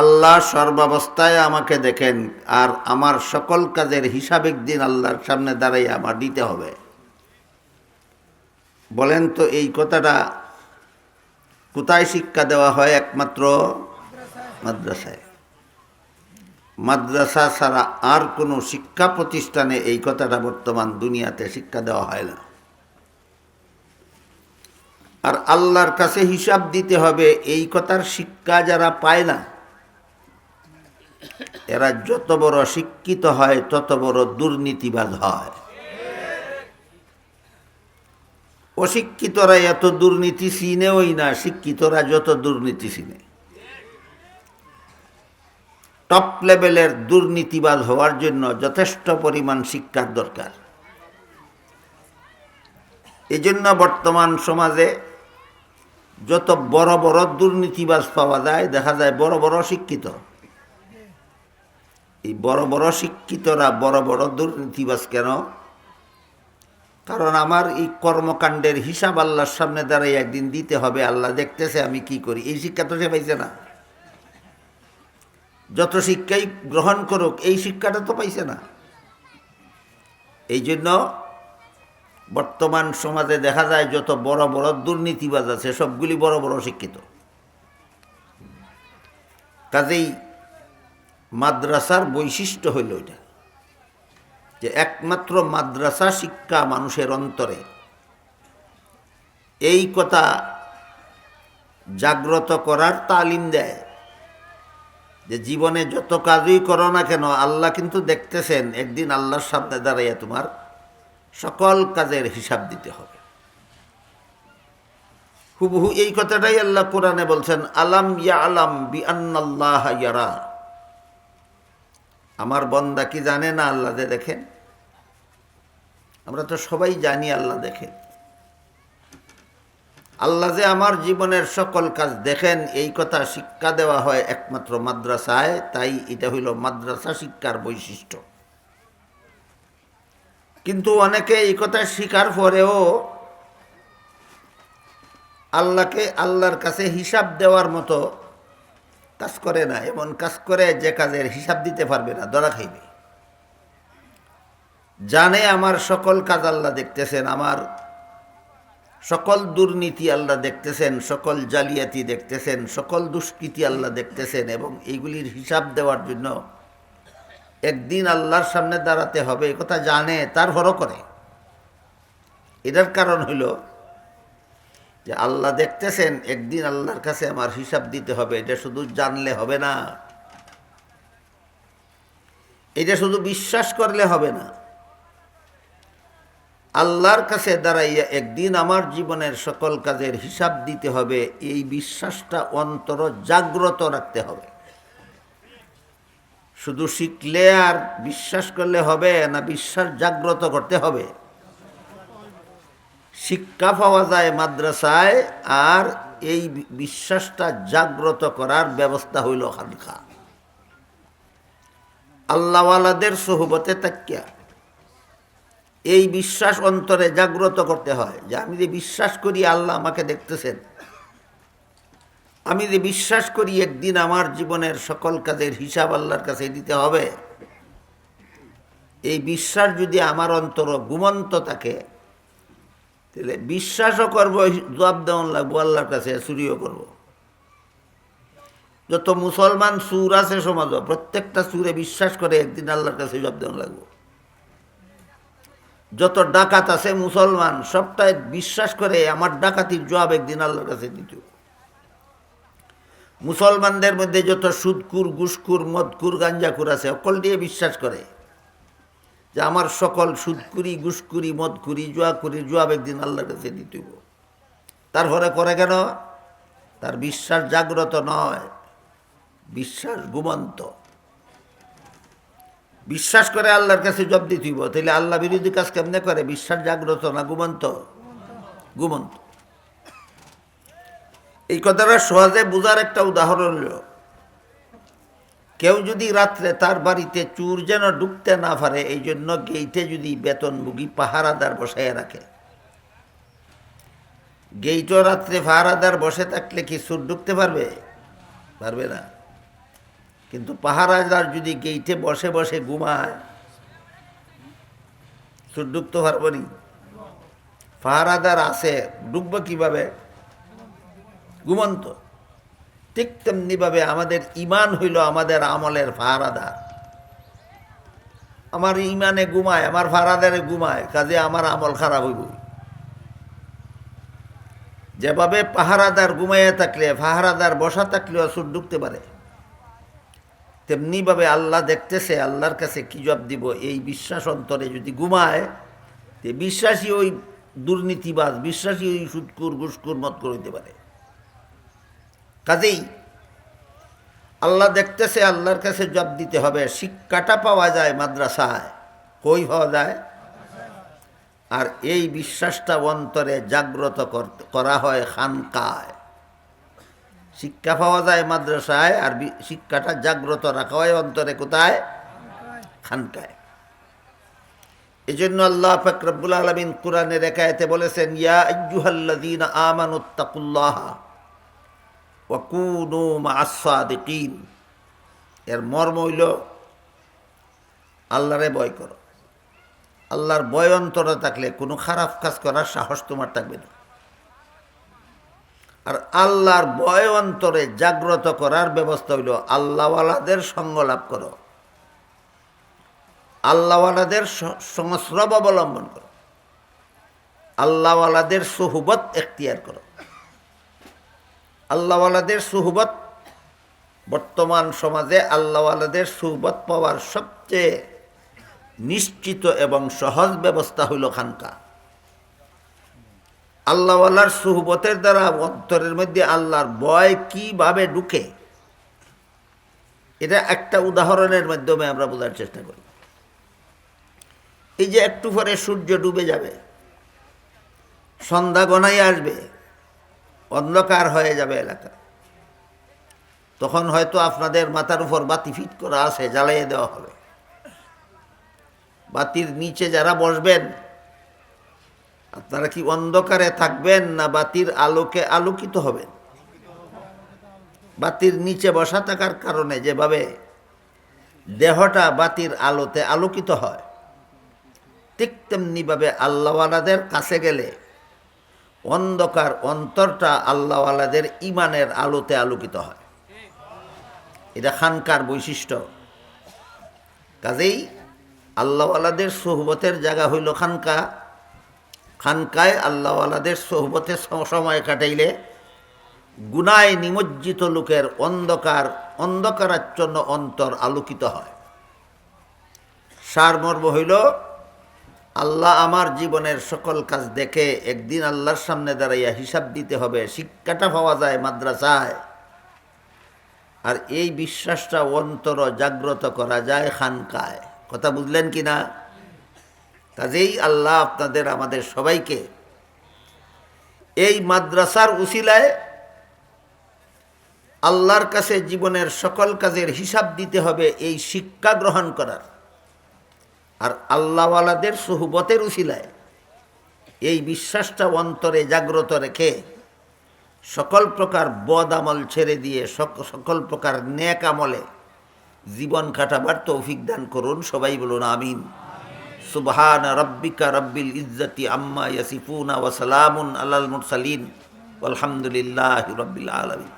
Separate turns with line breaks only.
আল্লাহ সর্বাবস্থায় আমাকে দেখেন আর আমার সকল কাজের হিসাব একদিন আল্লাহর সামনে দাঁড়াই আমার দিতে হবে। বলেন তো এই কথাটা কোথায় শিক্ষা দেওয়া হয় একমাত্র? মাদ্রাসায়। মাদ্রাসা ছাড়া আর কোনো শিক্ষা প্রতিষ্ঠানে এই কথাটা বর্তমান দুনিয়াতে শিক্ষা দেওয়া হয় না। আর আল্লাহর কাছে হিসাব দিতে হবে, এই কথার শিক্ষা যারা পায় না এরা যত বড় শিক্ষিত হয়, তত বড় দুর্নীতিবাজ হয়। অশিক্ষিতরা এত দুর্নীতি চিনেওই না, শিক্ষিতরা যত দুর্নীতি চিনে। টপ লেভেলের দুর্নীতিবাদ হওয়ার জন্য যথেষ্ট পরিমাণ শিক্ষার দরকার। এই জন্য বর্তমান সমাজে যত বড় বড় দুর্নীতিবাজ পাওয়া যায়, দেখা যায় বড় বড় শিক্ষিত। এই বড় বড় শিক্ষিতরা, বড় বড় দুর্নীতিবাজ কেন? কারণ আমার এই কর্মকাণ্ডের হিসাব আল্লাহর সামনে দাঁড়াই একদিন দিতে হবে, আল্লাহ দেখতেছে আমি কি করি। এই শিক্ষা তো সে পাইছে না। যত শিক্ষাই গ্রহণ করুক, এই শিক্ষাটা তো পাইছে না। এই জন্য বর্তমান সমাজে দেখা যায় যত বড় বড় দুর্নীতিবাজ আছে, সবগুলি বড় বড় শিক্ষিত। কাজেই মাদ্রাসার বৈশিষ্ট্য হইল এটা। যে একমাত্র মাদ্রাসা শিক্ষা মানুষের অন্তরে। এই কথা জাগ্রত করার তালিম দেয়। যে জীবনে যত কাজই করো না কেন, আল্লাহ কিন্তু দেখতেছেন, একদিন আল্লাহর সামনে দাঁড়াইয়া তোমার সকল কাজের হিসাব দিতে হবে। হুবহু এই কথাটাই আল্লাহ কোরআনে বলছেন, আলাম ইয়া আলাম বি আন্নাল্লাহ ইয়ারা। আমার বন্দা কি জানে না আল্লাহ যে দেখেন? আমরা তো সবাই জানি আল্লাহ দেখেন। আল্লাহ যে আমার জীবনের সকল কাজ দেখেন, এই কথা শিক্ষা দেওয়া হয় একমাত্র মাদ্রাসায়, তাই এটা হইল মাদ্রাসা শিক্ষার বৈশিষ্ট্য। কিন্তু অনেকে এই কথা শিকার পরেও আল্লাহকে, আল্লাহর কাছে হিসাব দেওয়ার মতো কাজ করে না, এমন কাজ করে যে কাজের হিসাব দিতে পারবে না, ধরা খাইবে। জানে আমার সকল কাজ আল্লাহ দেখতেছেন, আমার সকল দুর্নীতি আল্লাহ দেখতেছেন, সকল জালিয়াতি দেখতেছেন, সকল দুষ্কৃতি আল্লাহ দেখতেছেন, এবং এইগুলির হিসাব দেওয়ার জন্য একদিন আল্লাহর সামনে দাঁড়াতে হবে কথা জানে তার তারপরও করে। এটার কারণ হইল যে আল্লাহ দেখতেছেন, একদিন আল্লাহর কাছে আমার হিসাব দিতে হবে, এটা শুধু জানলে হবে না। এটা শুধু বিশ্বাস করলে হবে না। আল্লাহর কাছে দাঁড়াইয়া একদিন আমার জীবনের সকল কাজের হিসাব দিতে হবে, এই বিশ্বাসটা অন্তর জাগ্রত রাখতে হবে। শুধু শিখলে আর বিশ্বাস করলে হবে না, বিশ্বাস জাগ্রত করতে হবে। শিক্ষা পাওয়া যায় মাদ্রাসায় আর এই বিশ্বাসটা জাগ্রত করার ব্যবস্থা হইল খানখা। আল্লাহওয়ালাদের সহবতে তাকিয়া। এই বিশ্বাস অন্তরে জাগ্রত করতে হয় যে আমি যে বিশ্বাস করি আল্লাহ আমাকে দেখতেছেন, আমি যে বিশ্বাস করি একদিন আমার জীবনের সকল কাজের হিসাব আল্লাহর কাছে দিতে হবে, এই বিশ্বাস যদি আমার অন্তর ঘুমন্ত থাকে তাহলে বিশ্বাসও করব, জবাব দেওয়ান লাগবো, আল্লাহর কাছে চুরিও করব। যত মুসলমান সুর আছে সমাজ, প্রত্যেকটা সুরে বিশ্বাস করে একদিন আল্লাহর কাছে জবাব দেওয়ান লাগবো। যত ডাকাত আছে মুসলমান, সবটাই বিশ্বাস করে আমার ডাকাতির জবাব একদিন আল্লাহর কাছে দিত। মুসলমানদের মধ্যে যত সুদকুর গুসকুর মদকুর গাঞ্জাকুর আছে, অকল দিয়ে বিশ্বাস করে। যে আমার সকল সুদকুরি গুসকুরি মদকুরি, জুয়াকুরি জবাব একদিন আল্লাহর কাছে দিতে তারপরে করে কেন? তার বিশ্বাস জাগ্রত নয়, বিশ্বাস গুমন্ত বিশ্বাস করে আল্লাহর কাছে জব দিতে হইব তাহলে আল্লাহ বিরোধী কাজ কেমনে করে? বিশ্বাস জাগ্রত না গুমন্ত গুমন্ত এই কথাটা সহজে বোঝার একটা উদাহরণ কেউ যদি রাত্রে তার বাড়িতে চুর যেন ঢুকতে না পারে, এই জন্য গেইটে যদি বেতনভোগী পাহারাদার বসাইয়া রাখে। গেইটও রাত্রে পাহারাদার বসে থাকলে কি চুর ঢুকতে পারবে? পারবে না। কিন্তু পাহারাদার যদি গেইটে বসে বসে ঘুমায় তো ডুবতে পারব নি? পাহারাদার আছে ডুববো কীভাবে? ঘুমন্ত। ঠিক তেমনিভাবে আমাদের ইমান হইল আমাদের আমলের ফাহারাদার আমার ইমানে ঘুমায়, আমার ফাহারাদারে ঘুমায়, কাজে আমার আমল খারাপ হইব। যেভাবে পাহারাদার ঘুমাইয়া থাকলে পাহারাদার বসা থাকলেও সুর ঢুকতে পারে। তেমনিভাবে আল্লাহ দেখতেছে, আল্লাহর কাছে কি জবাব দিব? এই বিশ্বাস অন্তরে যদি ঘুমায় বিশ্বাসী ওই দুর্নীতিবাজ, বিশ্বাসী ওই সুৎকুর ঘুসকুর মত করিতে পারে। কাজেই আল্লাহ দেখতেছে, আল্লাহর কাছে জব দিতে হবে। শিক্ষাটা পাওয়া যায় মাদ্রাসায়। কই পাওয়া যায়? আর এই বিশ্বাসটা অন্তরে জাগ্রত করা হয় খানকায়। শিক্ষা পাওয়া যায় মাদ্রাসায়, আর শিক্ষাটা জাগ্রত রাখা হয় অন্তরে কোথায়? খানকায়। জন্য আল্লাহ ফকরবুল আলমিন কোরআনের একায়তে বলেছেন, ইয়া আইয়ুহাল্লাযীন আমানুত্তাকুল্লাহ ওয়া কুনু মা'আস-সাদিকিন। এর মর্ম হইল, আল্লাহরে ভয় করো। আল্লাহর ভয় অন্তরে থাকলে কোনো খারাপ কাজ করার সাহস তোমার থাকবে না। আর আল্লাহর ভয় অন্তরে জাগ্রত করার ব্যবস্থা হইল, আল্লাহওয়ালাদের সঙ্গ লাভ করো। আল্লাহওয়ালাদের সংস্রব অবলম্বন করো। আল্লাহওয়ালাদের সুহুবত এখতিয়ার করো। আল্লাহওয়ালাদের সুহবত, বর্তমান সমাজে আল্লাহওয়ালাদের সুহবত পাওয়ার সবচেয়ে নিশ্চিত এবং সহজ ব্যবস্থা হইল খানকা। আল্লাহওয়ালার সুহবতের দ্বারা অন্তরের মধ্যে আল্লাহর ভয় কীভাবে ঢুকে, এটা একটা উদাহরণের মাধ্যমে আমরা বোঝার চেষ্টা করি। এই যে একটু পরে সূর্য ডুবে যাবে, সন্ধ্যা গনাই আসবে অন্ধকার হয়ে যাবে এলাকা। তখন হয়তো আপনাদের মাথার উপর বাতি ফিট করা আছে, জ্বালিয়ে দেওয়া হবে। বাতির নিচে যারা বসবেন, আপনারা কি অন্ধকারে থাকবেন না বাতির আলোকে আলোকিত হবেন? বাতির নিচে বসা থাকার কারণে যেভাবে দেহটা বাতির আলোতে আলোকিত হয়, ঠিক তেমনিভাবে আল্লাহওয়ালাদের কাছে গেলে অন্ধকার অন্তরটা আল্লাহওয়ালাদের ইমানের আলোতে আলোকিত হয়। এটা খানকার বৈশিষ্ট্য। কাজেই আল্লাহওয়ালাদের সোহবতের জায়গা হইল খানকা। খানকায় আল্লাহওয়ালাদের সোহবতে সময় কাটাইলে গুনায় নিমজ্জিত লোকের অন্ধকার, অন্ধকারাচ্ছন্ন অন্তর আলোকিত হয়। সারমর্ম হইল আল্লাহ আমার জীবনের সকল কাজ দেখে একদিন আল্লাহর সামনে দাঁড়াইয়া হিসাব দিতে হবে, শিক্ষাটা পাওয়া যায় মাদ্রাসায়। আর এই বিশ্বাসটা অন্তর জাগ্রত করা যায় খানকায়। কথা বুঝলেন কি না কাজেই আল্লাহ আপনাদের, আমাদের সবাইকে এই মাদ্রাসার উসিলায় আল্লাহর কাছে জীবনের সকল কাজের হিসাব দিতে হবে, এই শিক্ষা গ্রহণ করার। আর আল্লাহওয়ালাদের সুহবতের উশিলায়। এই বিশ্বাসটা অন্তরে জাগ্রত রেখে সকল প্রকার বদ আমল ছেড়ে দিয়ে সক- সকল প্রকার ন্যাক আমলে জীবন কাটাবার তৌফিক দান করুন, সবাই বলুন আমিন। সুবহান রব্বিকা রব্বিল ইজ্জতি আম্মা ইয়াসিফুনা ওয়া সালামুন আলাল মুরসালিন। আলহামদুলিল্লাহ রব্বিল আলামিন।